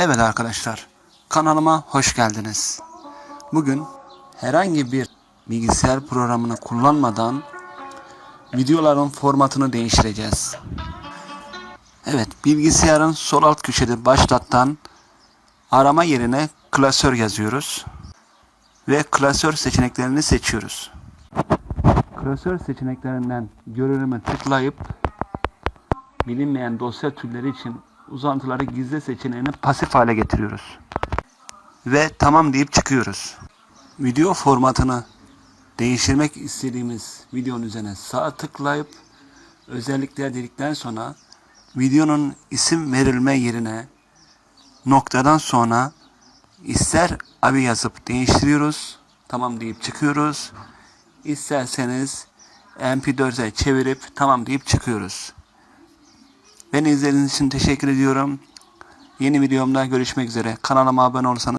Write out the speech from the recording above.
Evet arkadaşlar, kanalıma hoş geldiniz. Bugün herhangi bir bilgisayar programını kullanmadan videoların formatını değiştireceğiz. Evet, bilgisayarın sol alt köşede başlattan arama yerine klasör yazıyoruz ve klasör seçeneklerini seçiyoruz. Klasör seçeneklerinden görünümü tıklayıp bilinmeyen dosya türleri için uzantıları gizle seçeneğini pasif hale getiriyoruz. Ve tamam deyip çıkıyoruz. Video formatını değiştirmek istediğimiz videonun üzerine sağ tıklayıp özellikler dedikten sonra videonun isim verilme yerine noktadan sonra ister abi yazıp değiştiriyoruz. Tamam deyip çıkıyoruz. İsterseniz MP4'e çevirip tamam deyip çıkıyoruz. Beni izlediğiniz için teşekkür ediyorum. Yeni videomda görüşmek üzere. Kanalıma abone olursanız